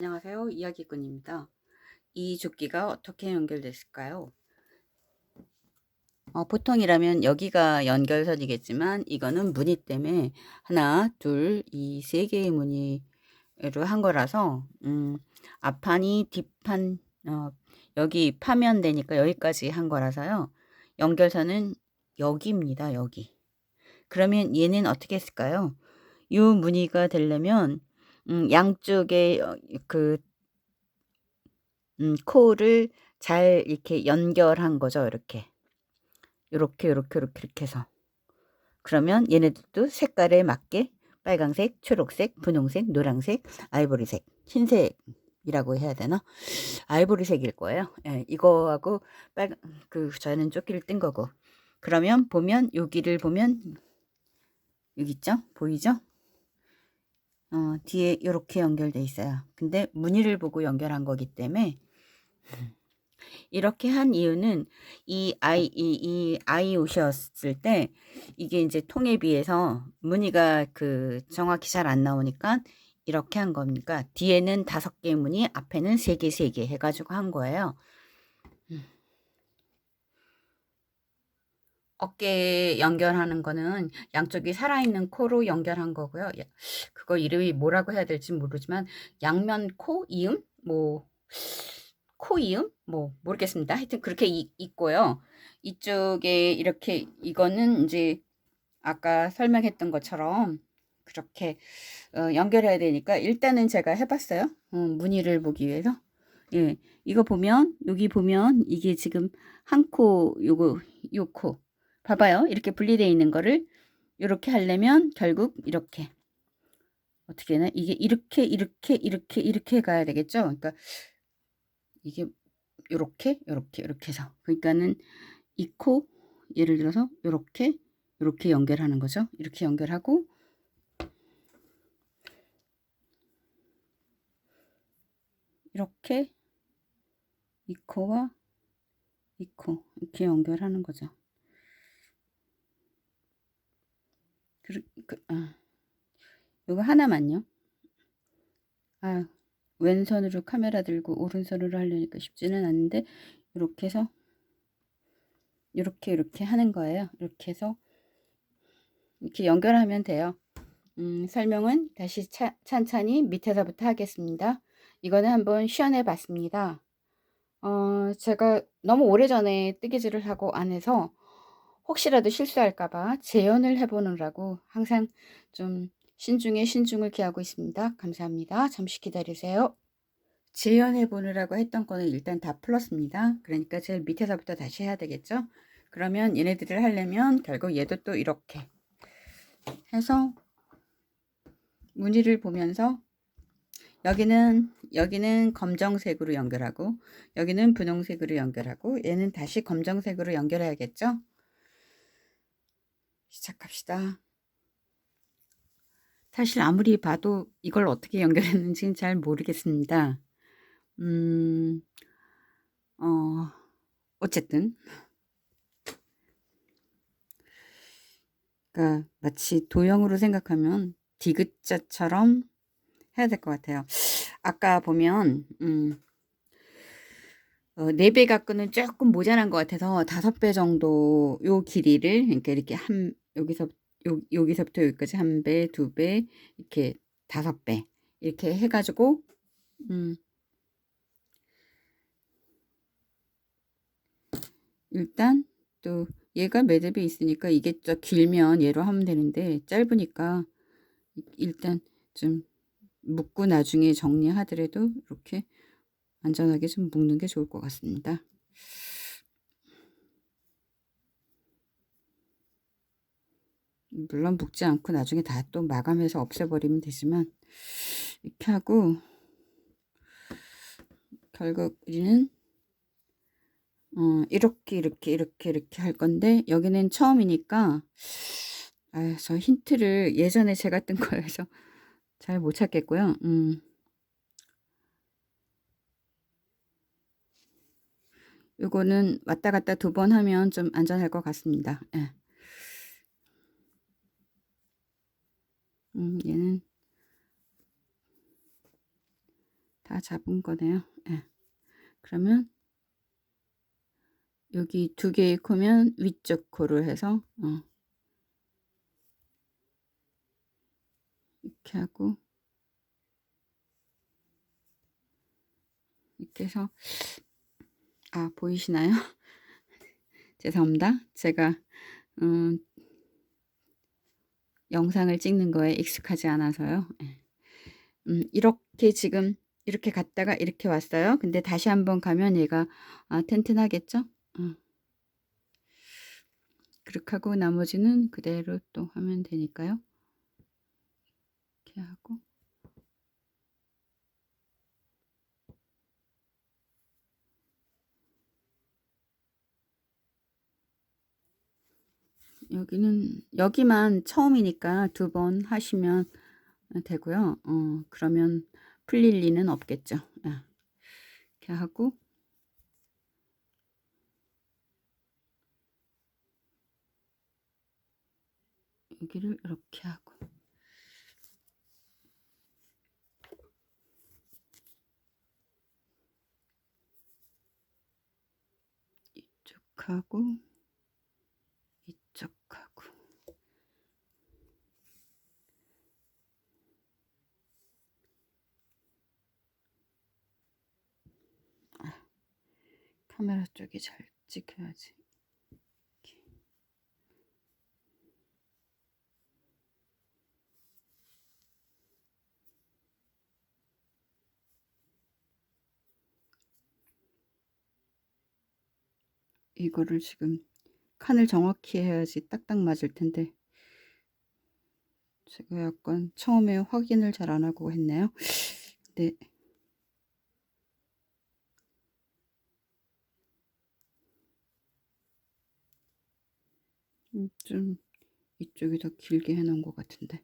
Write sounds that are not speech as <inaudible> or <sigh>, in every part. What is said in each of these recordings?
안녕하세요. 이야기꾼입니다. 이 조끼가 어떻게 연결됐을까요? 어, 보통이라면 여기가 연결선이겠지만 이거는 무늬 때문에 하나, 둘, 이 세 개의 무늬로 한 거라서 음, 앞판이 뒷판 어, 여기 파면 되니까 여기까지 한 거라서요. 연결선은 여기입니다. 여기. 그러면 얘는 어떻게 했을까요? 이 무늬가 되려면 음, 양쪽에 어, 그 음, 코를 잘 이렇게 연결한 거죠. 이렇게. 요렇게 요렇게 요렇게 이렇게 해서. 그러면 얘네들도 색깔에 맞게 빨강색, 초록색, 분홍색, 노란색, 아이보리색, 흰색이라고 해야 되나? 아이보리색일 거예요. 예, 이거하고 빨간 그 저는 조끼를 뜬 거고. 그러면 보면 여기를 보면 여기 있죠? 보이죠? 어, 뒤에 이렇게 연결돼 있어요. 근데 무늬를 보고 연결한 거기 때문에 이렇게 한 이유는 이 아이 이, 이 아이 옷이었을 때 이게 이제 통에 비해서 무늬가 그 정확히 잘 안 나오니까 이렇게 한 겁니까? 뒤에는 다섯 개 무늬, 앞에는 세 개, 세 개 해가지고 한 거예요. 어깨 연결하는 거는 양쪽이 살아있는 코로 연결한 거고요. 야, 그거 이름이 뭐라고 해야 될지 모르지만 양면 코 이음 뭐 코 이음 뭐 모르겠습니다. 하여튼 그렇게 이, 있고요. 이쪽에 이렇게 이거는 이제 아까 설명했던 것처럼 그렇게 어, 연결해야 되니까 일단은 제가 해봤어요. 어, 무늬를 보기 위해서. 예, 이거 보면 여기 보면 이게 지금 한 코 요거 요 코 봐봐요. 이렇게 분리되어 있는 거를 이렇게 하려면 결국 이렇게 어떻게 되나 이게 이렇게 이렇게 이렇게 이렇게 가야 되겠죠. 그러니까 이게 요렇게 요렇게 이렇게 해서 그러니까는 이 코 예를 들어서 요렇게 요렇게 연결하는 거죠. 이렇게 연결하고 이렇게 이 코와 이 코 이렇게 연결하는 거죠. 그, 그, 아, 요거 하나만요. 아, 왼손으로 카메라 들고 오른손으로 하려니까 쉽지는 않은데 이렇게 해서 이렇게 이렇게 하는 거예요. 이렇게 해서 이렇게 연결하면 돼요. 음, 설명은 다시 차, 찬찬히 밑에서부터 하겠습니다. 이거는 한번 시연해 봤습니다. 어, 제가 너무 오래전에 뜨개질을 하고 안 해서 혹시라도 실수할까봐 재연을 해보느라고 항상 좀 신중에 신중을 기하고 있습니다. 감사합니다. 잠시 기다리세요. 재연해 보느라고 했던 거는 일단 다 풀었습니다. 그러니까 제일 밑에서부터 다시 해야 되겠죠? 그러면 얘네들을 하려면 결국 얘도 또 이렇게 해서 무늬를 보면서 여기는 여기는 검정색으로 연결하고 여기는 분홍색으로 연결하고 얘는 다시 검정색으로 연결해야겠죠? 시작합시다. 사실 아무리 봐도 이걸 어떻게 연결했는지는 잘 모르겠습니다. 음, 어, 어쨌든. 그러니까 마치 도형으로 생각하면 디귿자처럼 해야 될 것 같아요. 아까 보면, 음, 어, 4배 갖고는 조금 모자란 것 같아서 5배 정도 요 길이를, 이렇게 한, 여기서 요, 여기서부터 여기까지 한 배, 두 배, 이렇게 다섯 배 이렇게 해가지고 음, 일단 또 얘가 매듭이 있으니까 이게 좀 길면 얘로 하면 되는데 짧으니까 일단 좀 묶고 나중에 정리하더라도 이렇게 안전하게 좀 묶는 게 좋을 것 같습니다. 물론 묶지 않고 나중에 다 또 마감해서 없애버리면 되지만 이렇게 하고 결국 우리는 어, 이렇게 이렇게 이렇게 이렇게 할 건데 여기는 처음이니까 아, 저 힌트를 예전에 제가 뜬 거여서 <laughs> 잘 못 찾겠고요. 음. 요거는 왔다 갔다 두 번 하면 좀 안전할 것 같습니다. 예. 음, 얘는 다 잡은 거네요. 예. 그러면 여기 두 개의 코면 위쪽 코를 해서 어. 이렇게 하고 이렇게 해서 아 보이시나요? <laughs> 죄송합니다. 제가 음, 영상을 찍는 거에 익숙하지 않아서요. 예. 음, 이렇게 지금 이렇게 갔다가 이렇게 왔어요. 근데 다시 한번 가면 얘가 아, 튼튼하겠죠? 어. 그렇게 하고 나머지는 그대로 또 하면 되니까요. 이렇게 하고 여기는 여기만 처음이니까 두 번 하시면 되고요. 어, 그러면 풀릴 리는 없겠죠. 아, 이렇게 하고 여기를 이렇게 하고 이쪽 하고 이쪽하고 아, 카메라 쪽이 잘 찍혀야지. 이거를 지금 칸을 정확히 해야지 딱딱 맞을 텐데 제가 약간 처음에 확인을 잘 안 하고 했네요. 네. 좀 이쪽이 더 길게 해놓은 것 같은데.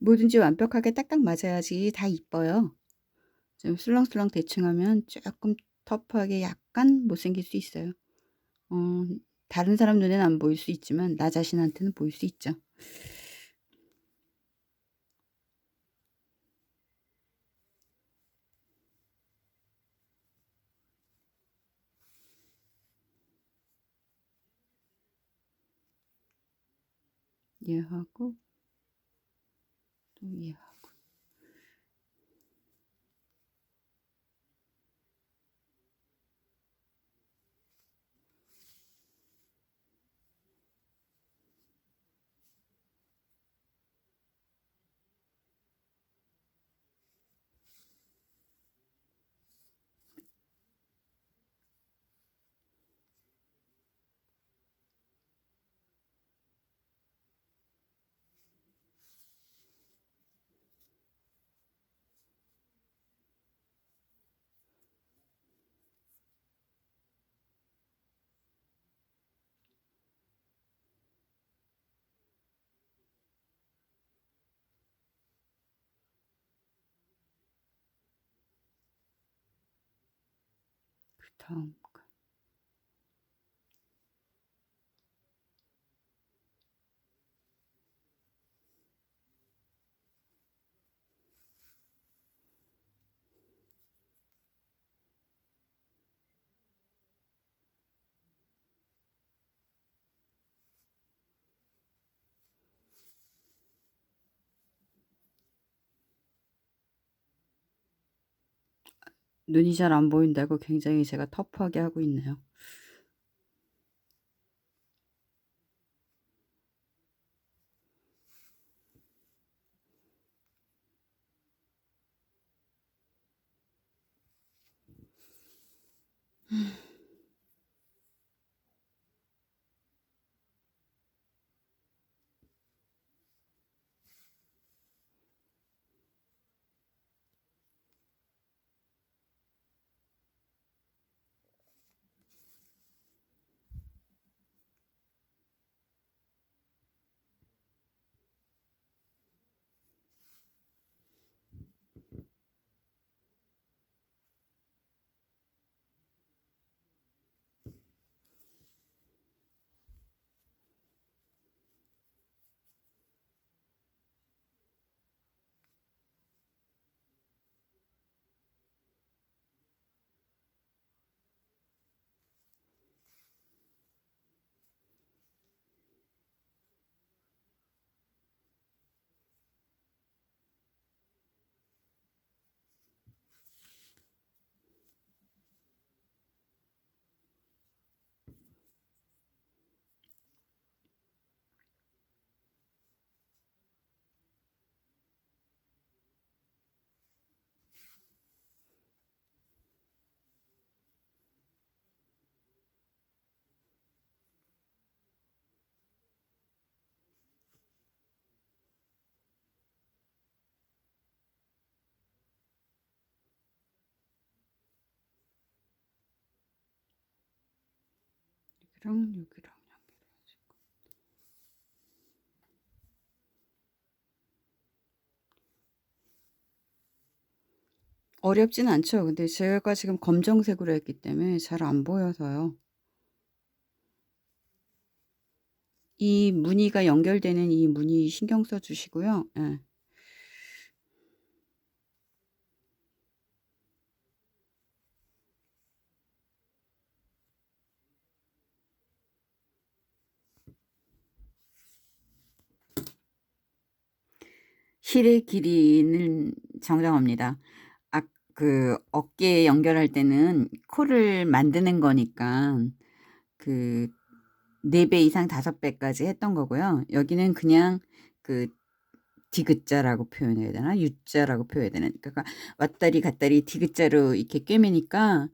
뭐든지 완벽하게 딱딱 맞아야지 다 이뻐요. 좀 술렁술렁 대충 하면 조금 터프하게 약간 못생길 수 있어요. 어, 다른 사람 눈에는 안 보일 수 있지만 나 자신한테는 보일 수 있죠. 얘하고 또얘 하 눈이 잘 안 보인다고 굉장히 제가 터프하게 하고 있네요. 여기랑 여기랑 연결해가지고 어렵진 않죠. 근데 제가 지금 검정색으로 했기 때문에 잘 안 보여서요. 이 무늬가 연결되는 이 무늬 신경 써 주시고요. 예. 실의 길이는 정정합니다. 아, 그 어깨에 연결할 때는 코를 만드는 거니까 그 4배 이상 5배까지 했던 거고요. 여기는 그냥 그 디귿자라고 표현해야 되나? U자라고 표현해야 되나? 그러니까 왔다리 갔다리 디귿자로 이렇게 꿰매니까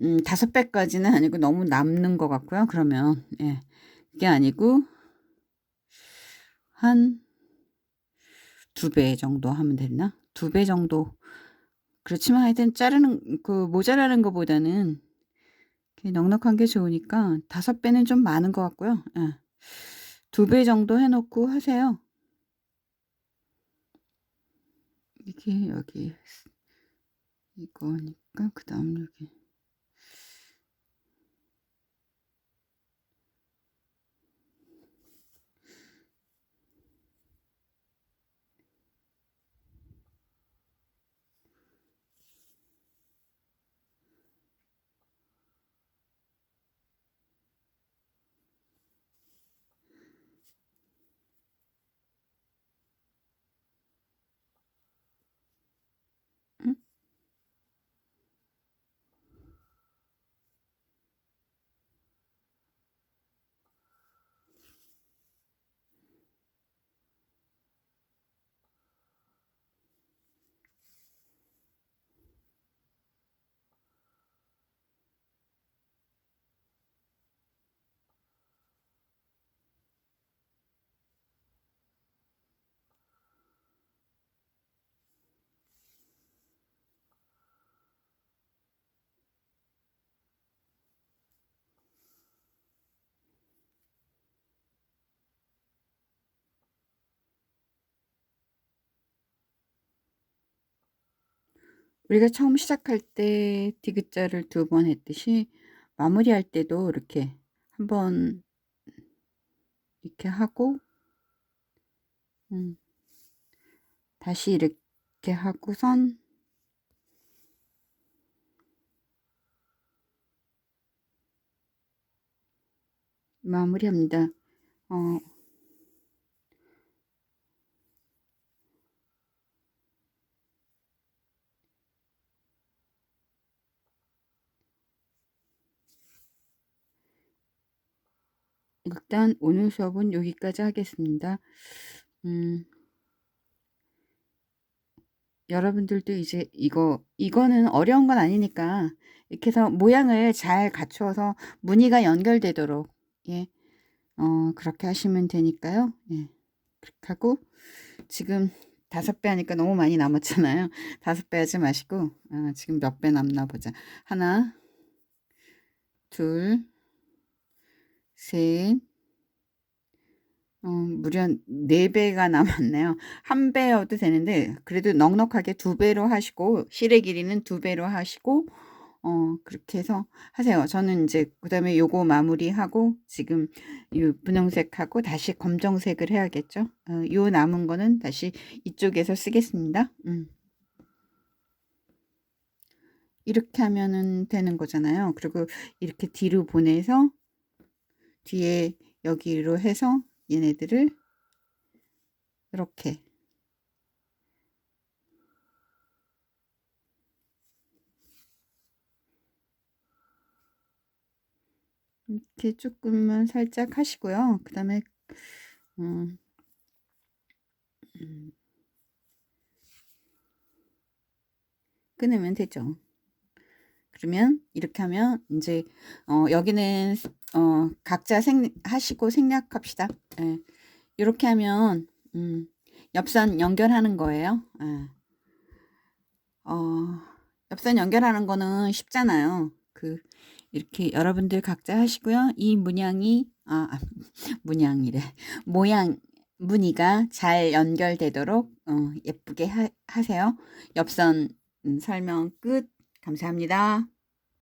음, 5배까지는 아니고 너무 남는 것 같고요. 그러면 예. 그게 아니고 한 두 배 정도 하면 되나? 두 배 정도. 그렇지만 하여튼 자르는 그 모자라는 것보다는 넉넉한 게 좋으니까 다섯 배는 좀 많은 것 같고요. 예. 두배 정도 해놓고 하세요. 이게 여기 이거니까 그 다음 여기 우리가 처음 시작할 때 디귿자를 두 번 했듯이 마무리할 때도 이렇게 한번 이렇게 하고 음, 다시 이렇게 하고선 마무리합니다. 어, 일단 오늘 수업은 여기까지 하겠습니다. 음, 여러분들도 이제 이거, 이거는 어려운 건 아니니까 이렇게 해서 모양을 잘 갖추어서 무늬가 연결되도록, 예, 어, 그렇게 하시면 되니까요. 예, 그렇게 하고 지금 다섯 배 하니까 너무 많이 남았잖아요. <laughs> 다섯 배 하지 마시고, 아, 지금 몇 배 남나 보자. 하나, 둘, 셋, 어, 무려 4배가 남았네요. 한 배여도 되는데, 그래도 넉넉하게 두 배로 하시고, 실의 길이는 두 배로 하시고, 어, 그렇게 해서 하세요. 저는 이제, 그 다음에 요거 마무리하고, 지금 이 분홍색하고 다시 검정색을 해야겠죠. 어, 요 남은 거는 다시 이쪽에서 쓰겠습니다. 음. 이렇게 하면은 되는 거잖아요. 그리고 이렇게 뒤로 보내서, 뒤에 여기로 해서 얘네들을 이렇게 이렇게 조금만 살짝 하시고요. 그 다음에 음, 음, 끊으면 되죠. 그러면 이렇게 하면 이제 어, 여기는 어, 각자 생, 하시고 생략합시다. 예. 이렇게 하면 음, 옆선 연결하는 거예요. 예. 어, 옆선 연결하는 거는 쉽잖아요. 그 이렇게 여러분들 각자 하시고요. 이 문양이 아, 아 <laughs> 문양이래. 모양 무늬가 잘 연결되도록 어, 예쁘게 하, 하세요. 옆선 음, 설명 끝. 감사합니다.